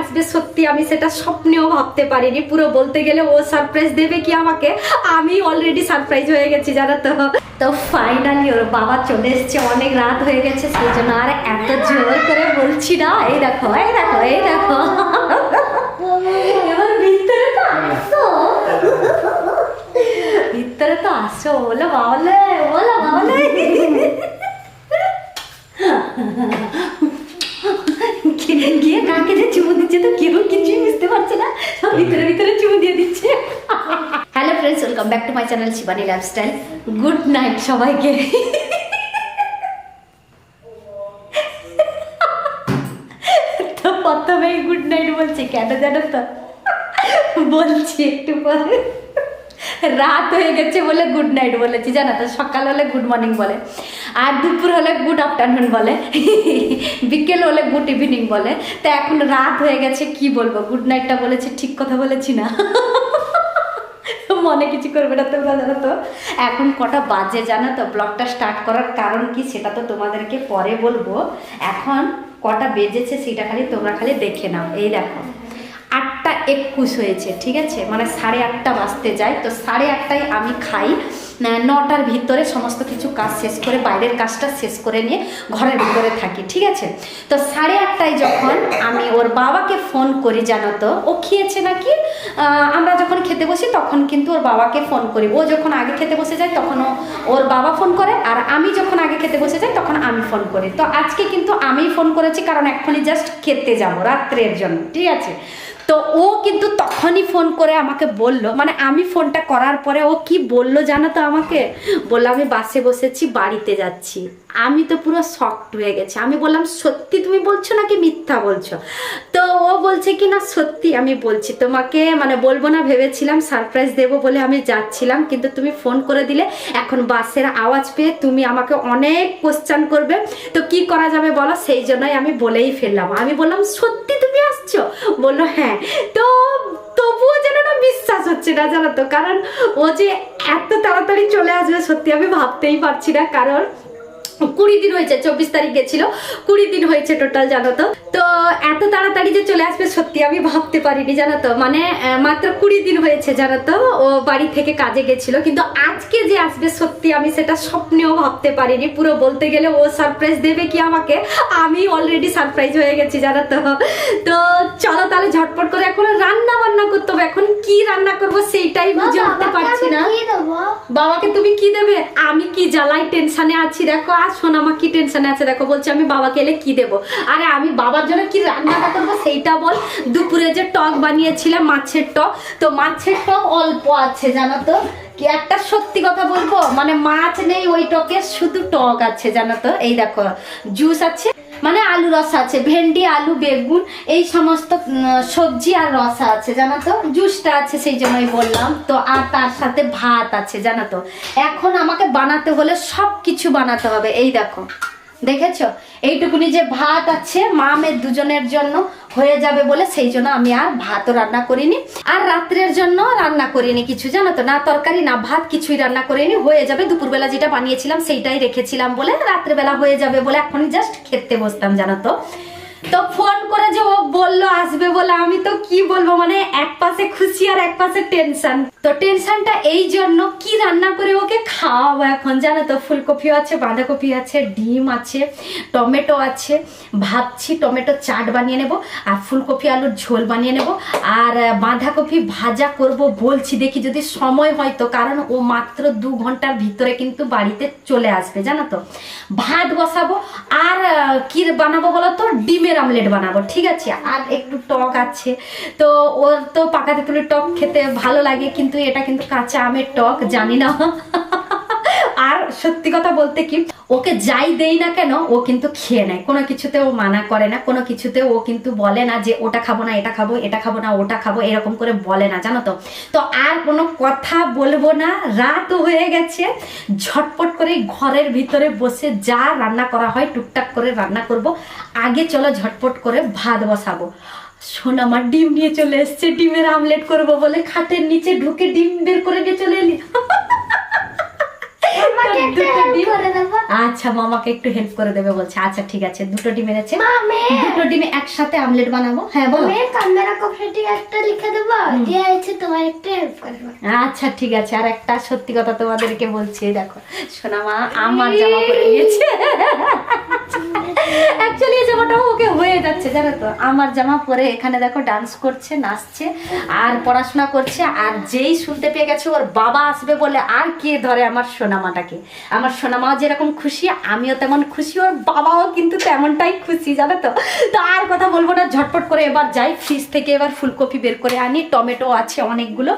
আসবে সত্যি আমি সেটা স্বপ্নেও ভাবতে পারিনি। পুরো বলতে গেলে ও সারপ্রাইজ দেবে কি আমাকে? আমি অলরেডি সারপ্রাইজ হয়ে গেছি, জানো তো। তো ফাইনালি ওর বাবা চলে এসছে, অনেক রাত হয়ে গেছে, সেই জন্য আর এত জোর করে বলছি না। এই দেখো এই দেখো এই দেখো। ভিতরে তো বলো গিয়ে যে চুমু দিচ্ছে তো কেউ কিছুই বুঝতে পারছে না। সব ভিতরে ভিতরে চুমু দিয়ে দিচ্ছে। Hello friends welcome back to my channel Shivani lifestyle good night সবাইকে। তো প্রথমেই গুড নাইট বলছি কেন জানো তো? বলছি একটু পরে। রাত হয়ে গেছে বলে গুড নাইট বলেছি জানো তো? সকাল হলে গুড মর্নিং বলে। আর দুপুর হলে গুড আফটারনুন বলে, বিকেল হলে গুড ইভিনিং বলে। তো এখন রাত হয়ে গেছে, কি বলব? গুড নাইটটা বলেছি, ঠিক কথা বলেছি না? মনে কিছু করবে না তোমরা, জানো তো? এখন কটা বাজে জানো তো? ব্লগটা স্টার্ট করার কারণ কি সেটা তো তোমাদেরকে পরে বলব। এখন কটা বেজেছে সেটা খালি তোমরা খালি দেখে নাও। এই দেখো, আটটা একুশ হয়েছে, ঠিক আছে? মানে সাড়ে আটটা বাজতে যায়। তো সাড়ে আটটায় আমি খাই। নটার ভিতরে সমস্ত কিছু কাজ শেষ করে, বাইরের কাজটা শেষ করে নিয়ে ঘরের ভিতরে থাকি, ঠিক আছে? তো সাড়ে আটটায় যখন আমি ওর বাবাকে ফোন করি, জানো তো, ও খেয়েছে নাকি? আমরা যখন খেতে বসি, তখন কিন্তু ওর বাবাকে ফোন করি। ও যখন আগে খেতে বসে যায়, তখন ওর বাবা ফোন করে, আর আমি যখন আগে খেতে বসে যাই, তখন আমি ফোন করি। তো আজকে কিন্তু আমি ফোন করেছি, কারণ এখনই জাস্ট খেতে যাব, রাত্রের জন্য, ঠিক আছে? তো ও কিন্তু তখনই ফোন করে আমাকে বলল। মানে আমি ফোনটা করার পরে ও কি বলল জানো তো আমাকে? বলল, আমি বাসে বসেছি, বাড়িতে যাচ্ছি। আমি তো পুরো শক্ট হয়ে গেছি। আমি বললাম, সত্যি তুমি বলছো নাকি মিথ্যা বলছো? তো ও বলছে, কি না, সত্যি আমি বলছি তোমাকে। মানে বলব না, ভেবেছিলাম সারপ্রাইজ দেবো বলে আমি যাচ্ছিলাম। কিন্তু তুমি ফোন করে দিলে, এখন বাসের আওয়াজ পেয়ে তুমি আমাকে অনেক কোশ্চান করবে। তো কি করা যাবে বলো? সেই জন্যই আমি বলেই ফেললাম। আমি বললাম, সত্যি বলল হ্যাঁ। তো তবুও যেন না বিশ্বাস হচ্ছে না, জানো তো? কারণ ও যে এত তাড়াতাড়ি চলে আসবে, সত্যি আমি ভাবতেই পারছি না। কারণ কুড়ি দিন হয়েছে চব্বিশ তারিখ গেছিল কুড়ি দিন হয়েছে টোটাল জানো তো? তো এত তাড়াতাড়ি যে চলে আসবে সত্যি আমি ভাবতে পারিনি জানো তো? মানে মাত্র কুড়ি দিন হয়েছে জানো তো? ও বাড়ি থেকে কাজে গেছিল কিন্তু আজকে যে আসবে সত্যি আমি সেটা স্বপ্নেও ভাবতে পারিনি। পুরো বলতে গেলে ও সারপ্রাইজ দেবে কি আমাকে? আমি অলরেডি সারপ্রাইজ হয়ে গেছি জানো তো? তো চলো তাহলে ঝটপট করে এখন রান্না বান্না করতে হবে। এখন কি রান্না করব সেইটাই বুঝে উঠতে পারছি না। বাবাকে তুমি কি দেবে? আমি কি জ্বালাই টেনশনে আছি? দেখো আর সোনামা কি আছে? দেখো, বলছে আমি বাবাকে এলে কি দেবো? আরে আমি বাবার জন্য কি রান্নাটা করব সেইটা বল। দুপুরে যে টক বানিয়েছিলাম, মাছের টক, তো মাছের টক অল্প আছে, জানো তো? কি একটা সত্যি কথা বলব? মানে মাছ নেই ওই টকে, শুধু টক আছে, জানো তো? এই দেখো জুস আছে। মানে আলু রসা আছে, ভেন্ডি, আলু, বেগুন, এই সমস্ত সবজি আর রসা আছে, জানো তো? জুসটা আছে, সেই জন্যই বললাম। তো আর তার সাথে ভাত আছে, জানো তো? এখন আমাকে বানাতে হলে সব কিছু বানাতে হবে, এই দেখো। দেখেছ? এইটুকুনি যে ভাত আছে, মা মেয়ের দুজনের জন্য হয়ে যাবে বলে সেই জন্য আমি আর ভাতও রান্না করিনি। আর রাত্রের জন্য রান্না করিনি কিছু, জানো তো? না তরকারি, না ভাত, কিছুই রান্না করিনি। হয়ে যাবে, দুপুরবেলা যেটা বানিয়েছিলাম সেইটাই রেখেছিলাম বলে রাত্রেবেলা হয়ে যাবে বলে এখন জাস্ট খেতে বসতাম জানো তো? তো ফোন করে যে ও বলল, আসবে বলে, আমি তো কি বলব? মানে এক পাশে খুশি আর এক পাশে টেনশন তো টেনশনটা এই জন্য কি রান্না করে ওকে খাওয়াবো এখন? জানো তো, ফুলকপি আছে, বাঁধাকপি আছে, ডিম আছে, টমেটো আছে। ভাবছি টমেটো চাট বানিয়ে নেব, আর ফুলকপি আলুর ঝোল বানিয়ে নেব, আর বাঁধাকপি ভাজা করব বলছি দেখি যদি সময় হয় তো, কারণ ও মাত্র দু ঘণ্টার ভিতরে কিন্তু বাড়িতে চলে আসবে, জানো তো। ভাত বসাবো, আর কি বানাবো বলো তো? ডিমের আমলেট বানাবো, ঠিক আছে? আর একটু টক আছে। তো ওর তো পাকা তেঁতুলের টক খেতে ভালো লাগে, কিন্তু এটা কিন্তু কাঁচা আমের টক, জানি না। আর সত্যি কথা বলতে কি, ওকে যাই দেই না কেন, ও কিন্তু খেয়ে নেয়। কোনো কিছুতে ও মানা করে না, কোনো কিছুতে ও কিন্তু বলে না যে, ওটা খাব না, এটা খাব এটা খাব না, ওটা খাব, এরকম করে বলে না, জানো তো? তো আর কোনো কথা বলব না, রাতও হয়ে গেছে। ঝটপট করে ঘরের ভিতরে বসে যা রান্না করা হয়, টুকটাক করে রান্না করব। আগে চলো ঝটপট করে ভাত বসাবো। শোন আমার ডিম নিয়ে চলে এসছে ডিমের আমলেট করব বলে খাটের নিচে ঢুকে ডিম বের করে নিয়ে চলে এলি? আচ্ছা মামাকে একটু হেল্প করে দেবে বলছে। আচ্ছা ঠিক আছে দুটো ডিম এনেছে। দুটো ডিমে একসাথে আমলেট বানাবো। হ্যাঁ বলো। কান্দারা কফিটি একটা লিখে দেবো। দিয়ে আছে তোমার একটু হেল্প করব। আচ্ছা ঠিক আছে। আর একটা সত্যি কথা তোমাদেরকে বলছি দেখো। সোনা মা আমার জামা পরে নিয়েছে অ্যাকচুয়ালি এই জামাটাও ওকে হয়ে যাচ্ছে, জানো তো? আমার জামা পরে এখানে দেখো ডান্স করছে, নাচছে, আর পড়াশোনা করছে, আর যেই শুনতে পেয়ে গেছে, ওর বাবা আসবে বলে আর কে ধরে আমার সোনামাটাকে? আমার সোনামা যেরকম খুশি, আমিও তেমন খুশি, ওর বাবাও কিন্তু তেমনটাই খুশি, জানো তো? তো আর কথা বলব না, ঝটপট করে এবার যাই ফ্রিজ থেকে এবার ফুলকপি বের করে আনি, টমেটো আছে অনেকগুলো,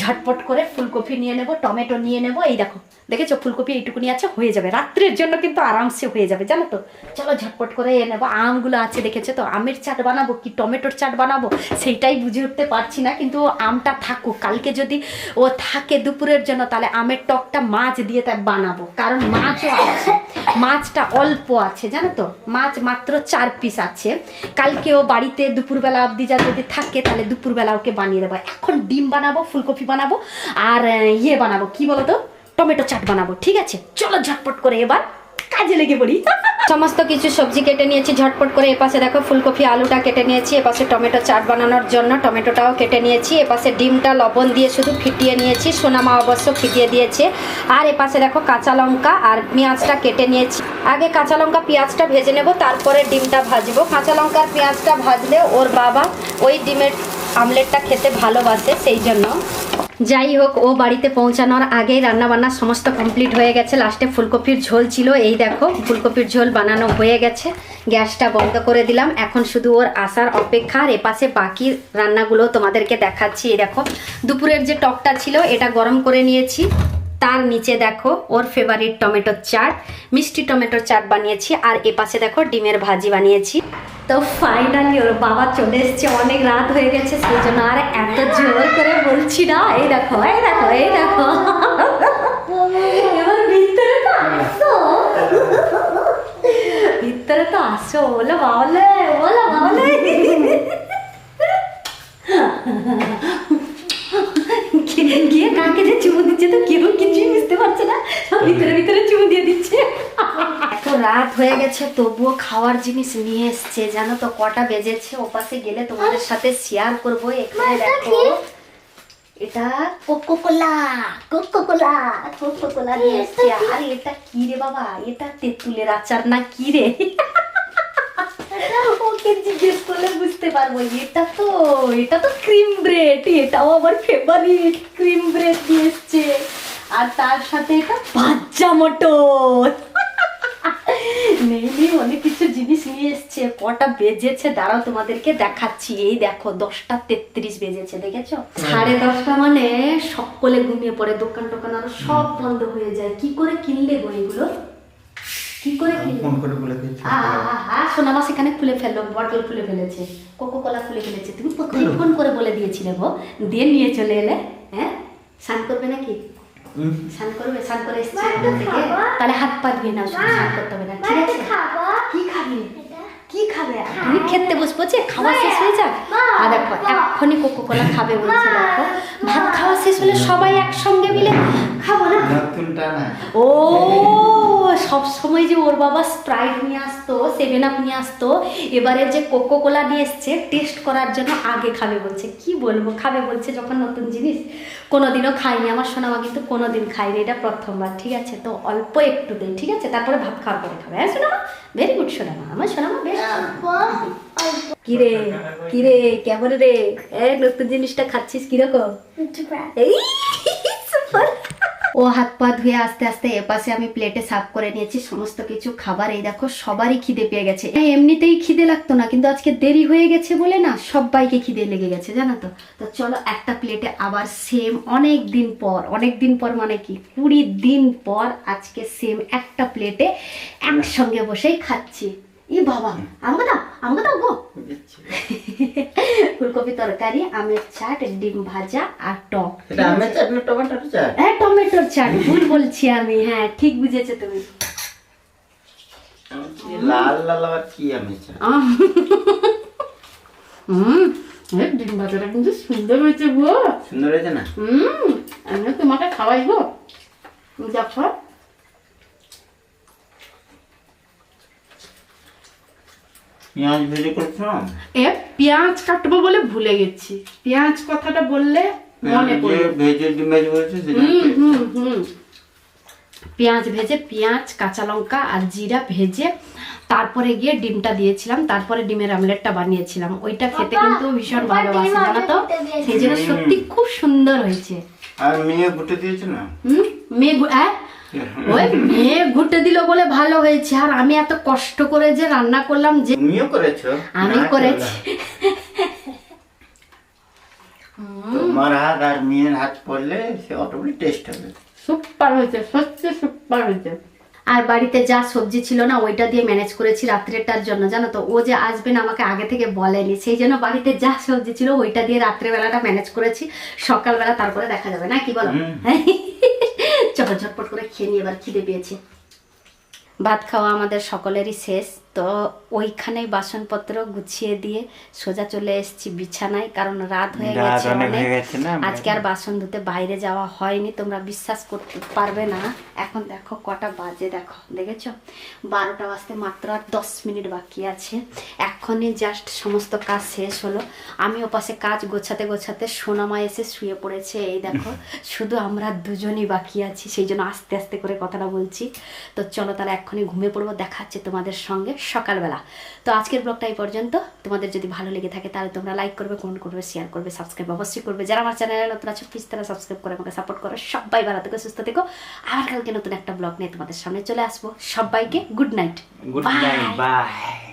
ঝটপট করে ফুলকপি নিয়ে নেব, টমেটো নিয়ে নেব, এই দেখো দেখেছ? ফুলকপি এইটুকুনি আছে, হয়ে যাবে। রাত্রের জন্য কিন্তু আরামসে হয়ে যাবে, জানো তো? চলো ঝটপট করে এ নেব। আমগুলো আছে, দেখেছ তো? আমের চাট বানাবো কি টমেটোর চাট বানাবো? সেইটাই বুঝে উঠতে পারছি না, কিন্তু আমটা থাকুক। কালকে যদি ও থাকে দুপুরের জন্য, তাহলে আমের টকটা মাছ দিয়ে তাই বানাবো। কারণ মাছও আছে। মাছটা অল্প আছে, জানো তো? মাছ মাত্র চার পিস আছে। কালকে ও বাড়িতে দুপুরবেলা অবধি যা যদি থাকে, তাহলে দুপুরবেলা ওকে বানিয়ে দেবো। এখন ডিম বানাবো, ফুলকপি বানাবো, আর ইয়ে বানাবো। কি বলতো টমেটো চাট বানাবো, ঠিক আছে? চলো ঝটপট করে এবার কাজে লেগে পড়ি। সমস্ত কিছু সবজি কেটে নিয়েছি, ঝটপট করে এপাশে দেখো ফুলকপি, আলুটা কেটে নিয়েছি, এপাশে টমেটো চাট বানানোর জন্য টমেটোটাও কেটে নিয়েছি, এপাশে ডিমটা লবণ দিয়ে শুধু ফিটিয়ে নিয়েছি সোনামা অবশ্য ফিটিয়ে দিয়েছে। আর এপাশে দেখো কাঁচা লঙ্কা আর পেঁয়াজটা কেটে নিয়েছি। আগে কাঁচা লঙ্কা পেঁয়াজটা ভেজে নেব, তারপরে ডিমটা ভাজবো। কাঁচা লঙ্কা আর পেঁয়াজটা ভাজলে ওর বাবা ওই ডিমের আমলেটটা খেতে ভালোবাসে, সেই জন্য। যাই হোক, ও বাড়িতে পৌঁছানোর আগেই রান্না বান্না সমস্ত কমপ্লিট হয়ে গেছে। লাস্টে ফুলকপির ঝোল ছিল, এই দেখো, ফুলকপির ঝোল বানানো হয়ে গেছে। গ্যাসটা বন্ধ করে দিলাম। এখন শুধু ওর আসার অপেক্ষা, আর এপাশে বাকি রান্নাগুলো তোমাদেরকে দেখাচ্ছি। এই দেখো, দুপুরের যে টকটা ছিল, এটা গরম করে নিয়েছি। তার নিচে দেখো, ওর ফেভারিট টমেটোর চাট, মিষ্টি টমেটোর চাট বানিয়েছি, আর এপাশে দেখো, ডিমের ভাজি বানিয়েছি। তো ফাইনালি ওর বাবা চলে এসছে, অনেক রাত হয়ে গেছে, সেই জন্য আর এত জোর করে বলছি না, এই দেখো এই দেখো এই দেখো। ভিতরে তো আসো। ভিতরে বাবলে, বলো বাবলে। গিয়ে- চুমু দিচ্ছে তো? কেউ কিছুই বুঝতে পারছে না? সব ভিতরে ভিতরে চুমু দিয়ে দিচ্ছে। এত রাত হয়ে গেছে তবুও খাওয়ার জিনিস নিয়ে এসছে। জানো তো কটা বেজেছে ওপাশে গেলে তোমাদের সাথে শেয়ার করব। এখানে দেখো এটা coca cola coca cola coca cola নিয়ে এসছে আর এটা কি রে বাবা? এটা তেঁতুলের আচার না কি রে? ওকে জিজ্ঞেস করলে বুঝতে পারব এটা তো এটা তো ক্রিম ব্রেড এটাও আমার ফেভারিট ক্রিম ব্রেড দিয়ে এসছে। আর তার সাথে এটা বাচ্চা মটর। নেই অনেক কিছু জিনিস নিয়ে এসছে। কটা বেজেছে দাঁড়াও তোমাদেরকে দেখাচ্ছি। এই দেখো দশটা তেত্রিশ বেজেছে দেখেছ? সাড়ে দশটা মানে সকলে ঘুমিয়ে পড়ে দোকান টোকান আরও সব বন্ধ হয়ে যায়। কি করে কিনলে গো এগুলো? কি করে ফোন করে বলে দিয়েছি আহা, সোনামা সেখানে খুলে ফেলল বটল খুলে ফেলেছে কোকো কোলা খুলে ফেলেছে। তুমি কোথায় ফোন করে বলে দিয়েছিলে গো দিয়ে নিয়ে চলে এলে হ্যাঁ? স্নান করবে নাকি? স্নান করবে স্নান করে এসছে? তাহলে হাত পা ধুয়ে নাও শুধু স্নান করতে হবে না ঠিক আছে খাব কি খাবে এটা কি খাবে তুমি খেতে বসবো যে খাওয়া শেষ হয়ে যাক। আর দেখো। এক্ষুনি কোকো কোলা খাবে বলছে দেখো। ভাত খাওয়া শেষ হলে সবাই একসঙ্গে মিলে খাব না? না। ও সব সময় যে ওর বাবা স্প্রাইট নিয়ে আসতো সেভেন আপ নিয়ে আসতো এবারে যে কোকো কোলা নিয়ে এসছে টেস্ট করার জন্য আগে খাবে বলছে। কি বলব খাবে বলছে যখন নতুন জিনিস। কোনোদিনও খাইনি আমার সোনামা কিন্তু কোনোদিন খাইনি এটা প্রথমবার ঠিক আছে? তো অল্প একটু দেয় ঠিক আছে? তারপরে ভাত খাওয়ার পরে খাবে। হ্যাঁ সোনামা? ভেরি গুড সোনামা। আমার সোনামা বেশ কিরে কিরে, কেমন রে? এ নতুন জিনিসটা খাচ্ছিস কীরকম? ও হাত পা ধুয়ে আস্তে আস্তে এপাশে আমি প্লেটে সার্ভ করে নিয়েছি, সমস্ত কিছু, খাবার, এই দেখো, সবারই খিদে পেয়ে গেছে। এমনিতেই খিদে লাগতো না, কিন্তু আজকে দেরি হয়ে গেছে বলে না, সবাইকে খিদে লেগে গেছে, জানো তো? তো চলো একটা প্লেটে আবার সেম অনেক দিন পর, অনেক দিন পর মানে কি, কুড়ি দিন পর আজকে সেম একটা প্লেটে একসঙ্গে বসেই খাচ্ছি। ই বাবা আমাকে দাও গো। ফুলকপি তরকারি আমের চাট ডিম ভাজা আর টক। এটা আমের চাটনি টমেটোর চাট? হ্যাঁ টমেটোর চাট ভুল বলছি আমি হ্যাঁ ঠিক বুঝেছ তুমি। লাল লাল আবার কি আমের চাট? হুম এই ডিম ভাজাটা কিন্তু সুন্দর হয়েছে গো। সুন্দর হয়েছে না? হুম আমি তোমাকে খাওয়াই গো। দেখো পেঁয়াজ ভেজে করেছিলাম? এ পেঁয়াজ কাটবো বলে ভুলে গেছি। পেঁয়াজ কথাটা বললে মনে পেঁয়াজ ভেজে ডিম ভেজে বলছে হুম হুম হুম। পেঁয়াজ ভেজে পেঁয়াজ কাঁচা লঙ্কা আর জিরা ভেজে তারপরে গিয়ে ডিমটা দিয়েছিলাম। তারপরে ডিমের আমলেটটা বানিয়েছিলাম। ওইটা খেতে কিন্তু ভীষণ ভালোবাসি জানো তো? সেই জন্য সত্যি খুব সুন্দর হয়েছে। আর মেয়ে ঘুটে দিয়েছে না? হুম? মেয়ে হ্যাঁ? ওই মেয়ে ঘুটে দিল বলে ভালো হয়েছে। আর আমি এত কষ্ট করে যে রান্না করলাম যে তুমিও করেছ? আমি করেছি। তোমার হাত আর মেয়ের হাত পড়লে সে অটোমেটিক টেস্ট হবে। সুপার হয়েছে সত্যি সুপার হয়েছে। আর বাড়িতে যা সবজি ছিল না ওইটা দিয়ে ম্যানেজ করেছি রাত্রেটার জন্য জানো তো? ও যে আসবেন আমাকে আগে থেকে বলেনি। সেই জন্য বাড়িতে যা সবজি ছিল ওইটা দিয়ে রাত্রেবেলাটা ম্যানেজ করেছি। সকালবেলা তারপরে দেখা যাবে না কি বলো? হ্যাঁ? চলো ঝটপট করে খেয়ে নিয়ে এবার খিদে পেয়েছে। ভাত খাওয়া আমাদের সকলেরই শেষ। তো ওইখানেই বাসনপত্র গুছিয়ে দিয়ে সোজা চলে এসেছি বিছানায় কারণ রাত হয়ে গেছে অনেক আজকে আর বাসন ধুতে বাইরে যাওয়া হয়নি তোমরা বিশ্বাস করতে পারবে না। এখন দেখো কটা বাজে দেখো দেখেছ? বারোটা বাজতে মাত্র আর দশ মিনিট বাকি আছে। এখনই জাস্ট সমস্ত কাজ শেষ হলো। আমি ওপাশে কাজ গোছাতে গোছাতে সোনামা এসে শুয়ে পড়েছে এই দেখো শুধু আমরা দুজনই বাকি আছি সেই জন্য আস্তে আস্তে করে কথাটা বলছি। তো চলো তাহলে এক্ষুনি ঘুমিয়ে পড়ব দেখাচ্ছে তোমাদের সঙ্গে। সকালবেলা। তো আজকের ব্লগটা এই পর্যন্ত। তোমাদের যদি ভালো লেগে থাকে তাহলে তোমরা লাইক করবে কমেন্ট করবে শেয়ার করবে সাবস্ক্রাইব অবশ্যই করবে। যারা আমার চ্যানেলে নতুন আছো প্লিজ তারা সাবস্ক্রাইব করে আমাকে সাপোর্ট করো। সবাই ভালো থেকো সুস্থ থেকো। আবার কালকে নতুন একটা ব্লগ নিয়ে তোমাদের সামনে চলে আসব। সবাইকে good night good night bye